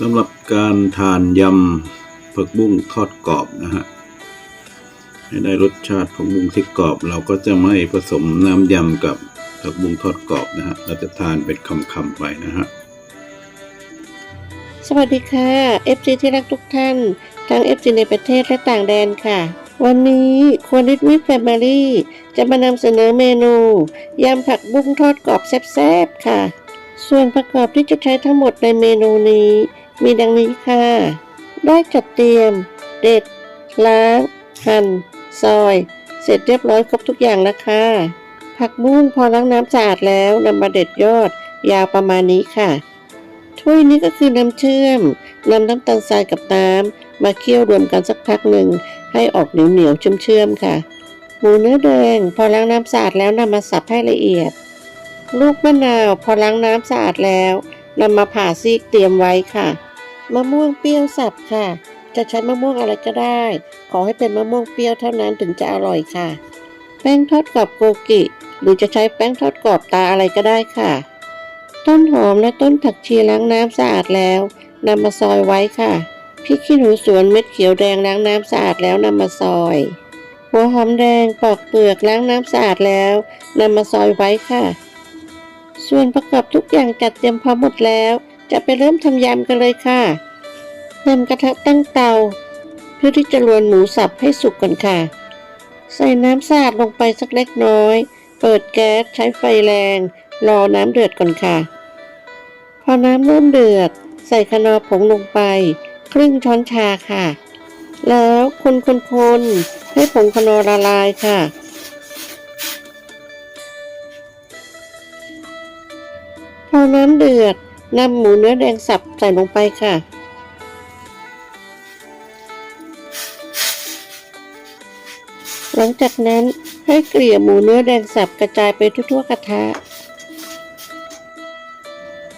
สำหรับการทานยำผักบุ้งทอดกรอบนะฮะให้ได้รสชาติผักบุ้งที่กรอบ เราก็จะไม่ผสมน้ำยำกับผักบุ้งทอดกรอบนะฮะเราจะทานเป็นคำๆไปนะฮะสวัสดีค่ะ FC ที่รักทุกท่าน ทั้ง FC ในประเทศและต่างแดนค่ะ วันนี้ครัวนิดวิทแฟมิลี่จะมานำเสนอเมนูยำผักบุ้งทอดกรอบแซ่บๆค่ะ ส่วนประกอบที่จะใช้ทั้งหมดในเมนูนี้ มีดังนี้ค่ะ ได้จัดเตรียม เด็ด ล้าง หั่น ซอย เสร็จเรียบร้อยครบทุกอย่างแล้วค่ะ ผักบุ้งพอล้างน้ำสะอาดแล้วนำมาเด็ดยอด ยาวประมาณนี้ค่ะ ถ้วยนี้ก็คือน้ำเชื่อมนำน้ำตาลทรายกับน้ำมาเคี่ยวรวมกันสักพักหนึ่ง ให้ออกเหนียวเหนียวๆเชื่อมๆค่ะ หมูเนื้อแดงพอล้างน้ำสะอาดแล้วนำมาสับให้ละเอียด ลูกมะนาวพอล้างน้ำสะอาดแล้วนำมาผ่าซีกเตรียมไว้ค่ะ มะม่วงเปรี้ยวสับค่ะ จะใช้มะม่วงอะไรก็ได้ ขอให้เป็นมะม่วงเปรี้ยวเท่านั้นถึงจะอร่อยค่ะ แป้งทอดกรอบโกกิ หรือจะใช้แป้งทอดกรอบตาอะไรก็ได้ค่ะ ต้นหอมและต้นผักชีล้างน้ำสะอาดแล้วนำมาซอยไว้ค่ะพริกขี้หนูสวนเม็ดเขียวแดงล้างน้ำสะอาดแล้วนำมาซอย หัวหอมแดงปอกเปลือกล้างน้ำสะอาดแล้วนำมาซอยไว้ค่ะ ส่วนประกอบทุกอย่างจัดเตรียมพร้อมหมดแล้ว จะไปเริ่มทำยำกันเลยค่ะ นำกระทะตั้งเตา เพื่อที่จะรวนหมูสับให้สุกก่อนค่ะ ใส่น้ำสะอาดลงไปสักเล็กน้อย เปิดแก๊สใช้ไฟแรง รอน้ำเดือดก่อนค่ะ พอน้ำเริ่มเดือด ใส่คนอผงลงไป ครึ่งช้อนชาค่ะ แล้วคนคนคนๆให้ผงคนอละลายค่ะพอน้ำเดือดนำหมูเนื้อแดงสับใส่ลงไปค่ะ หลังจากนั้นให้เกลี่ยหมูเนื้อแดงสับกระจายไปทั่วๆกระทะ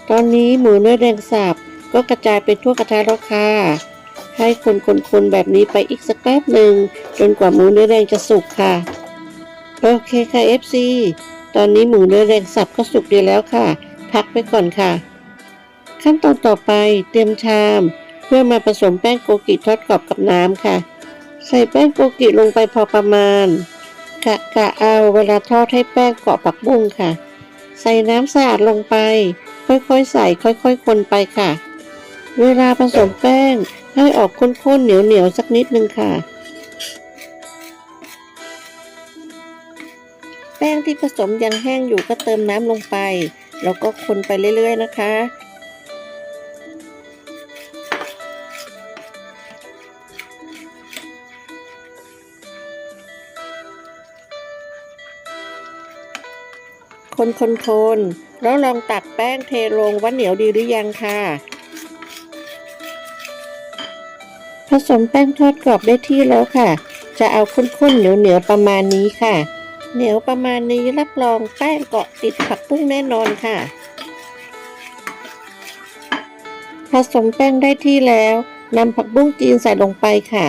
ตอนนี้หมูเนื้อแดงสับก็กระจายไปทั่วกระทะแล้วค่ะ ให้คนๆแบบนี้ไปอีกสักแป๊บหนึ่งจนกว่าหมูเนื้อแดงจะสุกค่ะ โอเคค่ะ FC ตอนนี้หมูเนื้อแดงสับก็สุกดีแล้วค่ะ พักไว้ก่อนค่ะ ขั้นตอนต่อไปเตรียมชาม เพื่อมาผสมแป้งโกกิทอดกรอบกับน้ำค่ะ ใส่แป้งโกกิลงไปพอประมาณ กะกะเอาเวลาทอดให้แป้งเกาะผักบุ้งค่ะ ใส่น้ำสะอาดลงไป ค่อยๆใส่ค่อยๆคนไปค่ะ เวลาผสมแป้งให้ออกข้นๆเหนียวๆสักนิดนึงค่ะ แป้งที่ผสมยังแห้งอยู่ก็เติมน้ำลงไป แล้วก็คนไปเรื่อยๆนะคะ คนคนคนๆแล้วลองตักแป้งเทลงว่าเหนียวดีหรือยังค่ะ ผสมแป้งทอดกรอบได้ที่แล้วค่ะ จะเอาข้นๆเหนียวๆประมาณนี้ค่ะ เหนียวประมาณนี้รับรองแป้งเกาะติดผักปุ้งแน่นอนค่ะ ผสมแป้งได้ที่แล้วนำผักบุ้งจีนใส่ลงไปค่ะ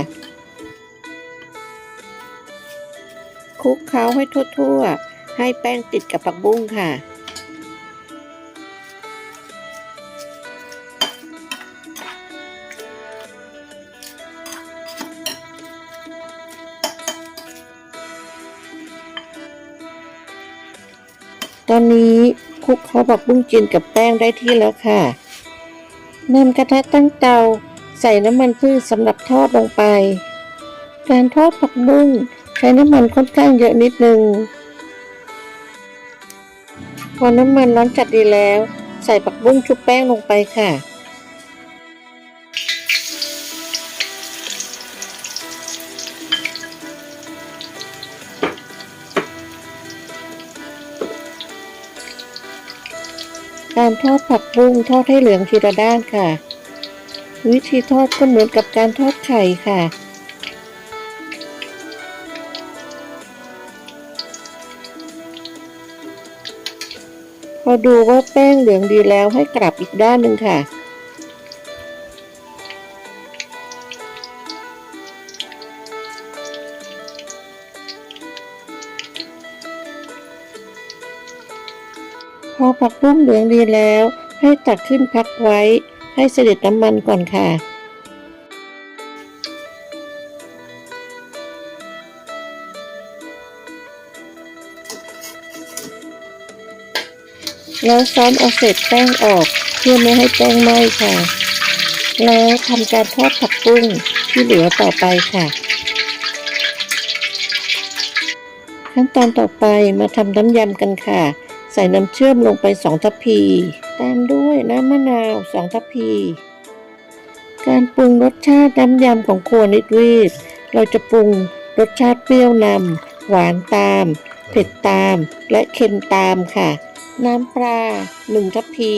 คลุกเคล้าให้ทั่วๆ ให้แป้งติดกับผักบุ้งค่ะ ตอนนี้คลุกเคล้าผักบุ้งจีนกับแป้งได้ที่แล้วค่ะนำกระทะตั้งเตาใส่น้ำมันพืชสำหรับทอดลงไป การทอดผักบุ้งใช้น้ำมันค่อนข้างเยอะนิดนึง พอน้ำมันร้อนจัดดีแล้ว ใส่ผักบุ้งชุบแป้งลงไปค่ะ การทอดผักบุ้งทอดให้เหลืองทีละด้านค่ะ วิธีทอดก็เหมือนกับการทอดไข่ค่ะ อดูว่าแป้งเหลืองดีแล้วให้กลับอีกด้านหนึ่งค่ะ พอผักบุ้งเหลืองดีแล้วให้ตักขึ้นพักไว้ให้เสด็จน้ำมันก่อนค่ะ แล้วซ้อนเอาเศษแป้งออกเพื่อไม่ให้แป้งไหม้ค่ะ แล้วทำการทอดผักบุ้งที่เหลือต่อไปค่ะ ขั้นตอนต่อไปมาทำน้ำยำกันค่ะ ใส่น้ำเชื่อมลงไป 2 ทัพพี ตามด้วยน้ำมะนาว 2 ทัพพี การปรุงรสชาติน้ำยำของครัวนิดวีดเราจะปรุงรสชาติเปรี้ยวนำหวานตาม เผ็ดตาม และเค็มตามค่ะ น้ำปลา1ทัพพี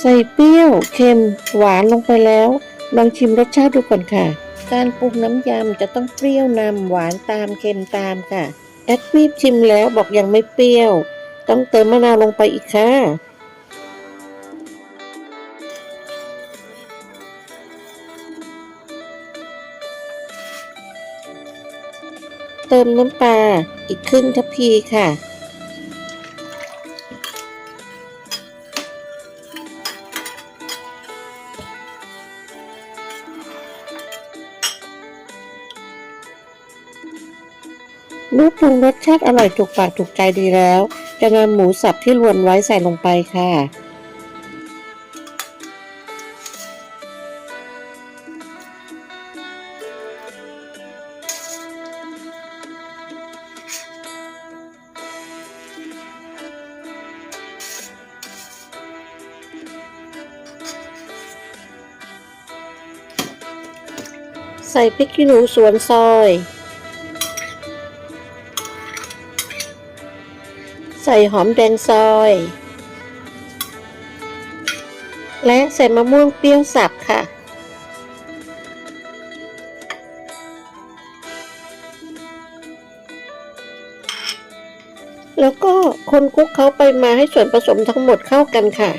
ใส่เปรี้ยว เค็ม หวานลงไปแล้ว ลองชิมรสชาติดูก่อนค่ะ การปรุงน้ำยำจะต้องเปรี้ยวนำหวานตามเค็มตามค่ะ แอดวีบชิมแล้วบอกยังไม่เปรี้ยว ต้องเติมมะนาวลงไปอีกค่ะเติมน้ำปลา อีกครึ่งทัพพีค่ะ ลูกปรุงรสชาติอร่อยถูกปากถูกใจดีแล้ว จะนำหมูสับที่รวนไว้ใส่ลงไปค่ะ ใส่พริกขี้หนูสวนซอย ใส่หอมแดงซอย และใส่มะม่วงเปรี้ยวสับค่ะ แล้วก็คนคลุกเขาไปมาให้ส่วนผสมทั้งหมดเข้ากันค่ะ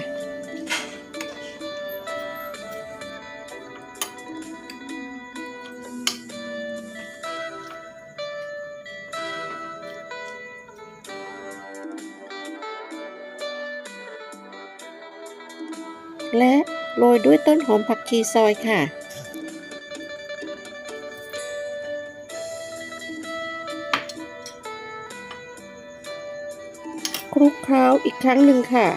และโรยด้วยต้นหอมผักชีซอยค่ะ คลุกเคล้าอีกครั้งหนึ่งค่ะ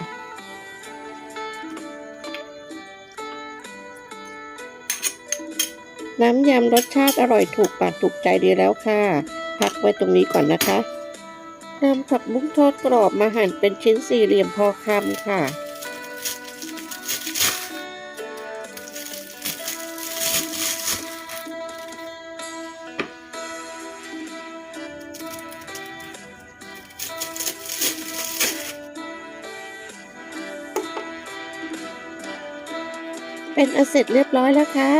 น้ำยำรสชาติอร่อยถูกปากถูกใจดีแล้วค่ะ พักไว้ตรงนี้ก่อนนะคะนำผักบุ้งทอดกรอบมาหั่นเป็นชิ้นสี่เหลี่ยมพอคำค่ะ เป็นอันเสร็จเรียบร้อยแล้วค่ะ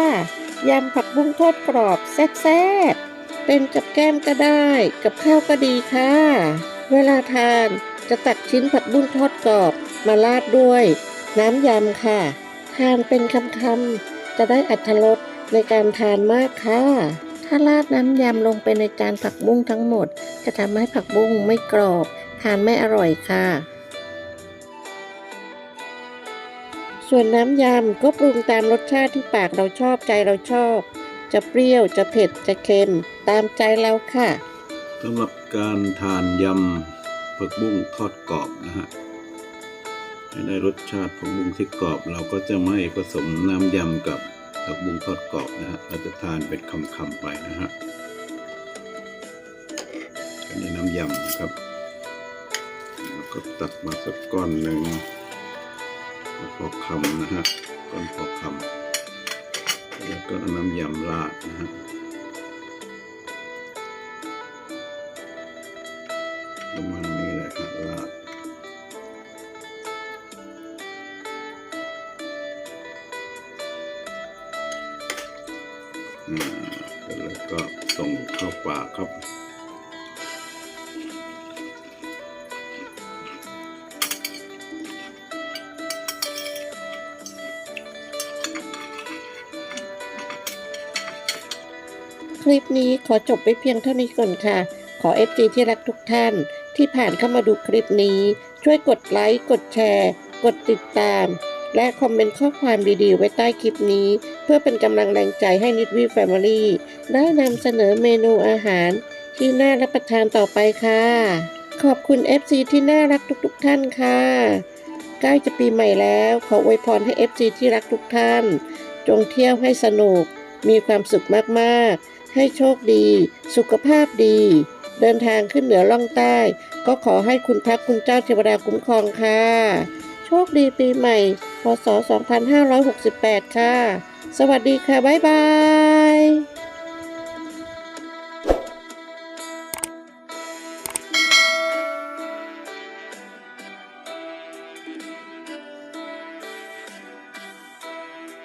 ยำผักบุ้งทอดกรอบแซ่บๆ เป็นกับแก้มก็ได้ กับข้าวก็ดีค่ะ เวลาทานจะตักชิ้นผักบุ้งทอดกรอบมาราดด้วย น้ำยำค่ะ ทานเป็นคำๆจะได้อัตรสในการทานมากค่ะ ถ้าราดน้ำยำลงไปในจานผักบุ้งทั้งหมด จะทำให้ผักบุ้งไม่กรอบ ทานไม่อร่อยค่ะ ส่วนน้ำยำก็ปรุงตามรสชาติที่ปากเราชอบใจเราชอบ จะเปรี้ยวจะเผ็ดจะเค็ม ตามใจเราค่ะสำหรับการทานยำผักบุ้งทอดกรอบนะฮะให้ได้รสชาติผักบุ้งที่กรอบ เราก็จะไม่ผสมน้ำยำกับผักบุ้งทอดกรอบนะฮะเราจะทานเป็นคำๆไปนะฮะอันนี้น้ำยำนะครับแล้วก็ตักมาสักก้อนหนึ่ง พอคำนะฮะก้อนพอคำแล้วก็น้ำยำราดนะฮะประมาณนี้เลยครับลาดอืมแล้วก็ส่งเข้าปากครับ ลิปนี้ขอจบไปเพียงเท่านี้ก่อนค่ะ ขอ FG ที่รักทุกท่าน ที่ผ่านเข้ามาดูคลิปนี้ ช่วยกดไลค์ กดแชร์ กดติดตาม และคอมเมนต์ข้อความดีๆ ไว้ใต้คลิปนี้ เพื่อเป็นกำลังแรงใจให้นิดวีแฟมิลี่ได้นำเสนอเมนูอาหาร ที่น่ารับประทานต่อไปค่ะ ขอบคุณ FC ที่น่ารักทุกๆท่านค่ะใกล้จะปีใหม่แล้วขออวยพรให้ FC ที่รักทุกท่าน จงเที่ยวให้สนุก มีความสุขมาก ๆ ให้โชคดี สุขภาพดี เดินทางขึ้นเหนือล่องใต้ ก็ขอให้คุณพระคุณเจ้าเทวดาคุ้มครองค่ะ โชคดีปีใหม่ พศ 2568 ค่ะ สวัสดีค่ะ บ๊ายบาย